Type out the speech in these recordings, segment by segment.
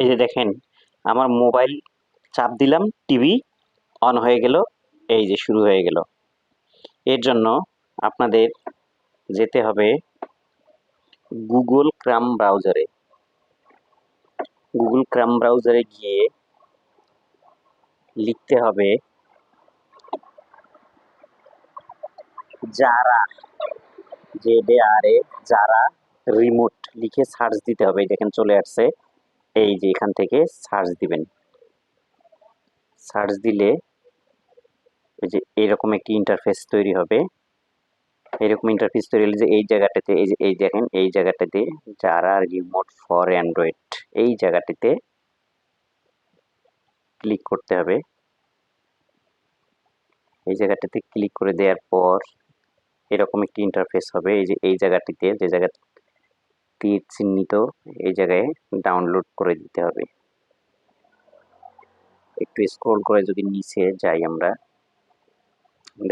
এই যে দেখেন, আমার মোবাইল চাপ দিলাম, টিভি অন হয়ে গেল, এই যে শুরু হয়ে গেল। এর জন্য আপনাদের যেতে হবে গুগল ক্রাম ব্রাউজারে। গুগল ক্রাম ব্রাউজারে গিয়ে লিখতে হবে যারা জেডে আর এ যারা রিমোট লিখে সার্চ দিতে হবে। দেখেন চলে আসছে। এই যে এখান থেকে সার্চ দিবেন। সার্চ দিলে ওই যে এরকম একটি ইন্টারফেস তৈরি হবে। এরকম ইন্টারফেস তৈরি হলে যে এই জায়গাটাতে, এই যে, এই দেখেন, এই জায়গাটাতে যারা রিমোট ফর অ্যান্ড্রয়েড এই জায়গাটিতে ক্লিক করতে হবে। এই জায়গাটাতে ক্লিক করে দেওয়ার পর এরকম একটি ইন্টারফেস হবে। এই যে, এই জায়গাটিতে, যে জায়গা তীর চিহ্নিত এই জায়গায় ডাউনলোড করে দিতে হবে। একটু স্ক্রোল করে যদি নিচে যাই আমরা,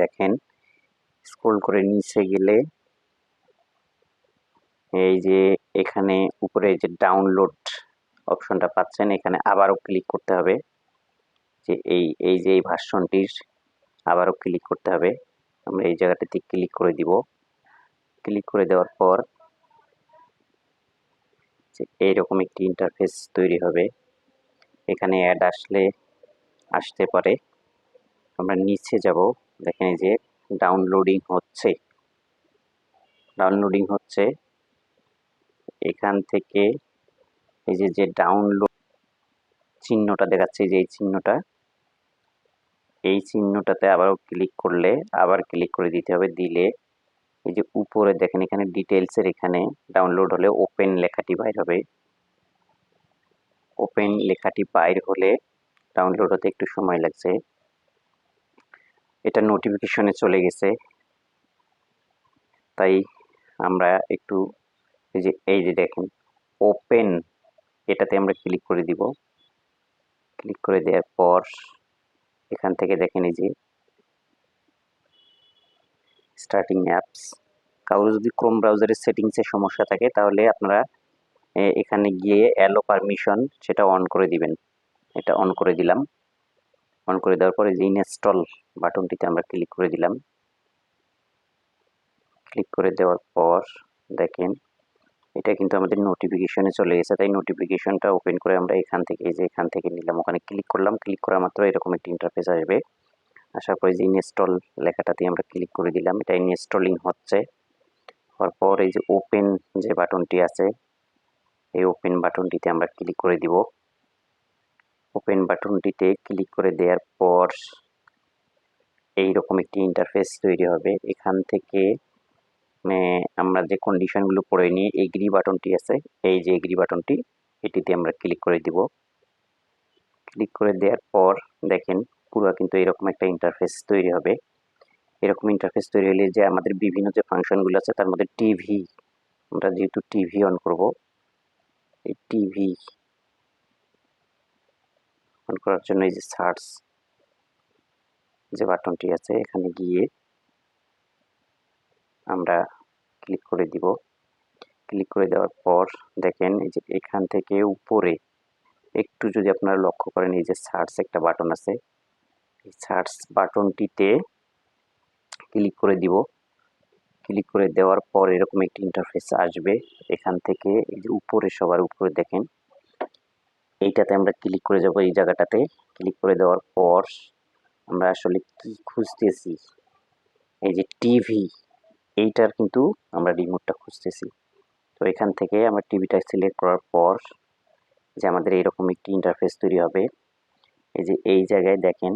দেখেন স্ক্রোল করে নিচে গেলে এই যে এখানে উপরে যে ডাউনলোড অপশনটা পাচ্ছেন, এখানে আবারও ক্লিক করতে হবে। যে এই এই যে এই ভার্সনটির আবারও ক্লিক করতে হবে। আমরা এই জায়গাটাতে ক্লিক করে দিব। ক্লিক করে দেওয়ার পর এইরকম একটি ইন্টারফেস তৈরি হবে। এখানে অ্যাড আসলে আসতে পারে। আমরা নিচে যাব। দেখেন যে ডাউনলোডিং হচ্ছে। ডাউনলোডিং হচ্ছে। এখান থেকে এই যে যে ডাউনলোড চিহ্নটা দেখাচ্ছে যে এই চিহ্নটা। এই চিহ্নটাতে আবারও ক্লিক করলে, আবার ক্লিক করে দিতে হবে, দিলে এই যে উপরে দেখেন, এখানে ডিটেলসের এখানে ডাউনলোড হলে ওপেন লেখাটি বাইর হবে। ওপেন লেখাটি বাইর হলে ডাউনলোড হতে একটু সময় লাগছে। এটা নোটিফিকেশনে চলে গেছে। তাই আমরা একটু এই যে এই যে দেখেন ওপেন এটাতে আমরা ক্লিক করে দিব। ক্লিক করে দেওয়ার পর এখান থেকে দেখেন এই যে স্টার্টিং অ্যাপস কারও যদি ক্রোম ব্রাউজারের সেটিংসের সমস্যা থাকে, তাহলে আপনারা এখানে গিয়ে অ্যালো পারমিশন সেটা অন করে দিবেন। এটা অন করে দিলাম। অন করে দেওয়ার পরে যে ইনস্টল বাটনটিতে আমরা ক্লিক করে দিলাম। ক্লিক করে দেওয়ার পর দেখেন, এটা কিন্তু আমাদের নোটিফিকেশনে চলে গেছে তাই নোটিফিকেশনটা ওপেন করে আমরা এখান থেকে যে এখান থেকে নিলাম। ওখানে ক্লিক করলাম। ক্লিক করা মাত্র এরকম একটি ইন্টারফেস আসবে। আসার পরে যে ইনস্টল লেখাটাতে আমরা ক্লিক করে দিলাম। এটা ইনস্টলিং হচ্ছে। তারপর এই যে ওপেন যে বাটনটি আছে, এই ওপেন বাটনটিতে আমরা ক্লিক করে দিব। ওপেন বাটনটিতে ক্লিক করে দেওয়ার পর এই রকম একটি ইন্টারফেস তৈরি হবে। এখান থেকে আমরা যে কন্ডিশনগুলো পড়ে নিয়ে এগ্রি বাটনটি আছে, এই যে এগ্রি বাটনটি, এটিতে আমরা ক্লিক করে দিব। ক্লিক করে দেওয়ার পর দেখেন পুরো কিন্তু এরকম একটা ইন্টারফেস তৈরি হবে। এরকম ইন্টারফেস তৈরি হলে যে আমাদের বিভিন্ন যে ফাংশনগুলো আছে, তার মধ্যে টিভি আমরা যেহেতু টিভি অন করব, এই টিভি অন করার জন্য এই যে সার্চ যে বাটনটি আছে, এখানে গিয়ে আমরা ক্লিক করে দিব। ক্লিক করে দেওয়ার পর দেখেন এই যে এখান থেকে উপরে একটু যদি আপনারা লক্ষ্য করেন, এই যে সার্চ একটা বাটন আছে এই সার্চ বাটনটিতে ক্লিক করে দিব। ক্লিক করে দেওয়ার পর এরকম একটি ইন্টারফেস আসবে। এখান থেকে এই যে উপরে সবার উপরে দেখেন। এইটাতে আমরা ক্লিক করে যাব এই জায়গাটাতে। ক্লিক করে দেওয়ার পর আমরা আসলে কি খুঁজতেছি? এই যে টিভি এইটার কিন্তু আমরা রিমোটটা খুঁজতেছি। তো এখান থেকে আমরা টিভিটা সিলেক্ট করার পর যে আমাদের এইরকম একটি ইন্টারফেস তৈরি হবে। এই যে এই জায়গায় দেখেন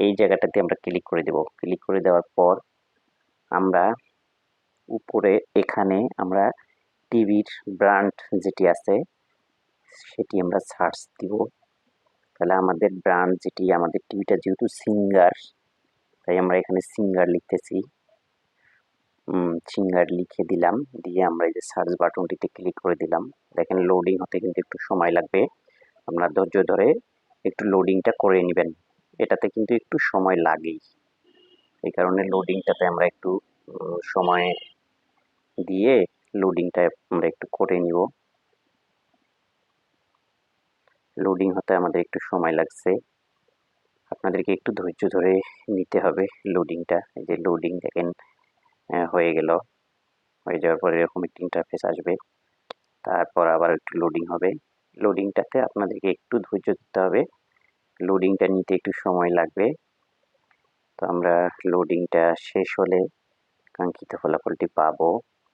এই জায়গাটাতে আমরা ক্লিক করে দেব। ক্লিক করে দেওয়ার পর আমরা উপরে এখানে আমরা টিভির ব্র্যান্ড যেটি আছে, সেটি আমরা সার্চ দিব। তাহলে আমাদের ব্র্যান্ড যেটি, আমাদের টিভিটা যেহেতু সিঙ্গার তাই আমরা এখানে সিঙ্গার লিখতেছি। সিঙ্গার লিখে দিলাম। দিয়ে আমরা এই যে সার্চ বাটনটিতে ক্লিক করে দিলাম। দেখেন লোডিং হতে কিন্তু একটু সময় লাগবে। আপনার ধৈর্য ধরে একটু লোডিংটা করে নেবেন। এটাতে কিন্তু একটু সময় লাগেই। এই কারণে লোডিংটাতে আমরা একটু সময় দিয়ে লোডিংটা আমরা একটু করে নিব। লোডিং হতে আমাদের একটু সময় লাগছে। আপনাদেরকে একটু ধৈর্য ধরে নিতে হবে লোডিংটা এই যে লোডিং দেখেন হয়ে গেল। হয়ে যাওয়ার পরে এরকম একটি ইন্টারফেস আসবে। তারপর আবার একটু লোডিং হবে। লোডিংটাতে আপনাদেরকে একটু ধৈর্য দিতে হবে। লোডিংটা নিতে একটু সময় লাগবে। তো আমরা লোডিংটা শেষ হলে কাঙ্ক্ষিত ফলাফলটি পাবো।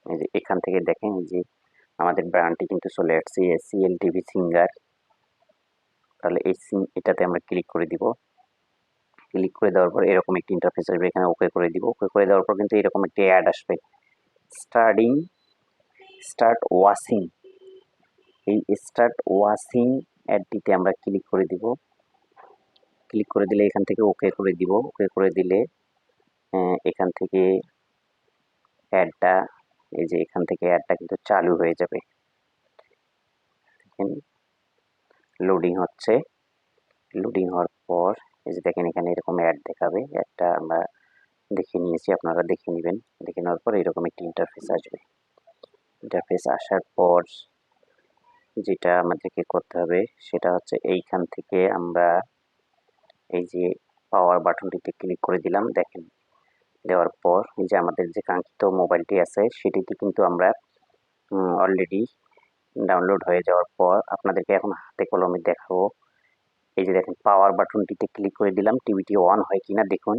এই যে এখান থেকে দেখেন যে আমাদের ব্র্যান্ডটি কিন্তু চলে আসছে সিএল টিভি সিঙ্গার তাহলে এই এটাতে আমরা ক্লিক করে দিব। ক্লিক করে দেওয়ার পর এরকম একটি ইন্টারফেস আসবে, এখানে ওকে করে দিব। ওকে করে দেওয়ার পর কিন্তু এরকম একটি অ্যাড আসবে। স্টার্টিং স্টার্ট ওয়াশিং এই স্টার্ট ওয়াশিং অ্যাডটিতে আমরা ক্লিক করে দিব। ক্লিক করে দিলে এখান থেকে ওকে করে দিব। ওকে করে দিলে এখান থেকে অ্যাডটা এই যে এখান থেকে অ্যাডটা কিন্তু চালু হয়ে যাবে। দেখেন লোডিং হচ্ছে। লোডিং হওয়ার পর, এই যে দেখেন এখানে এরকম অ্যাড দেখাবে। অ্যাডটা আমরা দেখে নিয়েছি, আপনারা দেখে নেবেন। দেখে নেওয়ার পর এরকম একটি ইন্টারফেস আসবে। ইন্টারফেস আসার পর যেটা আমাদেরকে করতে হবে, সেটা হচ্ছে এইখান থেকে আমরা এই যে পাওয়ার বাটনটিতে ক্লিক করে দিলাম, দেখেন। দেওয়ার পর যে আমাদের যে কাঙ্ক্ষিত মোবাইলটি আছে, সেটিতে কিন্তু আমরা অলরেডি ডাউনলোড হয়ে যাওয়ার পর আপনাদেরকে এখন হাতে কলমে দেখাবো। এই যে দেখেন পাওয়ার বাটনটিতে ক্লিক করে দিলাম টিভিটি অন হয় কিনা দেখুন।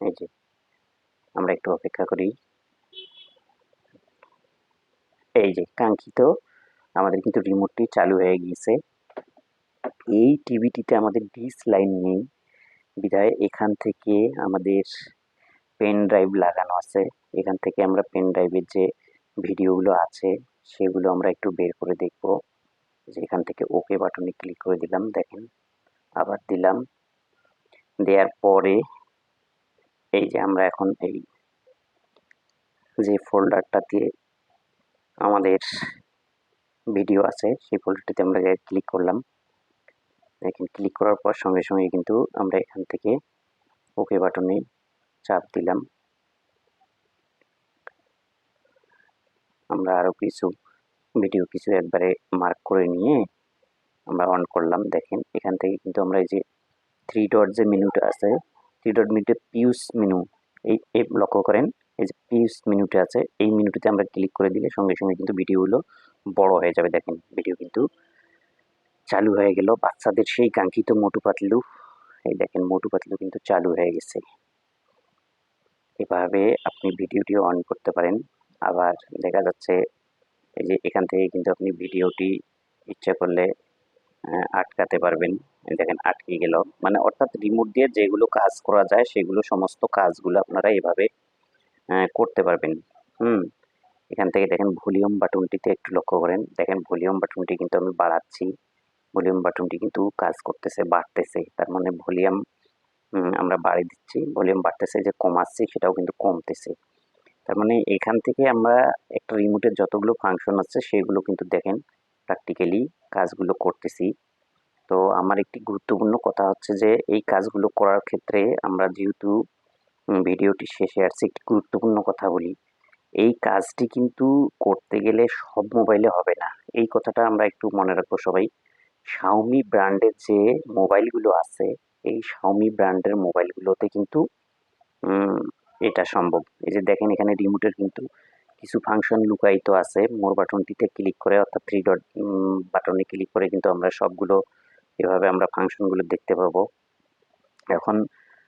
এই যে, আমরা একটু অপেক্ষা করি। এই যে, কাঙ্ক্ষিত আমাদের কিন্তু রিমোটটি চালু হয়ে গিয়েছে। এই টিভিটিতে আমাদের ডিস লাইন নেই। বিধায় এখান থেকে আমাদের পেন ড্রাইভ লাগানো আছে। এখান থেকে আমরা পেন ড্রাইভের যে ভিডিওগুলো আছে, সেগুলো আমরা একটু বের করে দেখব। যে এখান থেকে ওকে বাটনে ক্লিক করে দিলাম, দেখেন। আবার দিলাম। দেওয়ার পরে এই যে আমরা এখন এই যে ফোল্ডারটাতে আমাদের ভিডিও আছে, সেই ফোল্ডারটিতে আমরা ক্লিক করলাম। দেখেন ক্লিক করার পর সঙ্গে সঙ্গে কিন্তু আমরা এখান থেকে ওকে বাটনে চাপ দিলাম। আমরা আরও কিছু ভিডিও কিছু একবারে মার্ক করে নিয়ে আমরা অন করলাম। দেখেন, এখান থেকে কিন্তু আমরা এই যে থ্রি ডট যে মেনুটা আছে থ্রি ডট মেনুতে পিউস মেনু এই এই লক্ষ্য করেন, এই যে পিউস মেনুটা আছে, এই মেনুটিতে আমরা ক্লিক করে দিলে সঙ্গে সঙ্গে কিন্তু ভিডিওগুলো বড় হয়ে যাবে। দেখেন ভিডিও কিন্তু চালু হয়ে গেল। বাচ্চাদের সেই কাঙ্ক্ষিত মোটু পাতলু, এই দেখেন মোটু পাতলু কিন্তু চালু হয়ে গেছে। এভাবে আপনি ভিডিওটি অন করতে পারেন। আবার দেখা যাচ্ছে এই যে এখান থেকে কিন্তু আপনি ভিডিওটি ইচ্ছা করলে আটকাতে পারবেন। দেখেন আটকে গেল। মানে অর্থাৎ রিমোট দিয়ে যেগুলো কাজ করা যায়, সেগুলো সমস্ত কাজগুলো আপনারা এভাবে করতে পারবেন। হুম, এখান থেকে দেখেন ভলিউম বাটনটিতে একটু লক্ষ্য করেন। দেখেন ভলিউম বাটনটি কিন্তু আমি বাড়াচ্ছি। ভলিউম বাটনটি কিন্তু কাজ করতেছে, বাড়তেছে। তার মানে ভলিউম আমরা বাড়িয়ে দিচ্ছি। ভলিউম বাড়তেছে, যে কমাচ্ছি সেটাও কিন্তু কমতেছে। তার মানে এখান থেকে আমরা একটা রিমোটের যতগুলো ফাংশন আছে, সেগুলো কিন্তু দেখেন প্র্যাকটিক্যালি কাজগুলো করতেছি। তো আমার একটি গুরুত্বপূর্ণ কথা হচ্ছে যে, এই কাজগুলো করার ক্ষেত্রে আমরা যেহেতু ভিডিওটি শেষে আসছে, একটি গুরুত্বপূর্ণ কথা বলি। এই কাজটি কিন্তু করতে গেলে সব মোবাইলে হবে না। এই কথাটা আমরা একটু মনে রাখব সবাই। শাওমি ব্র্যান্ডের যে মোবাইলগুলো আছে, এই শাওমি ব্র্যান্ডের মোবাইলগুলোতে কিন্তু এটা সম্ভব। এই যে দেখেন এখানে রিমোটের কিন্তু কিছু ফাংশন লুকায়িত আছে। মোর বাটনটিতে ক্লিক করে, অর্থাৎ থ্রি ডট বাটনে ক্লিক করে কিন্তু আমরা সবগুলো, এভাবে আমরা ফাংশনগুলো দেখতে পাবো। এখন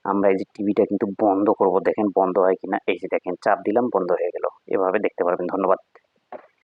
আমরা এই যে টিভিটা কিন্তু বন্ধ করব। দেখেন বন্ধ হয় কিনা? এই যে দেখেন, চাপ দিলাম, বন্ধ হয়ে গেল। এভাবে দেখতে পারবেন। ধন্যবাদ।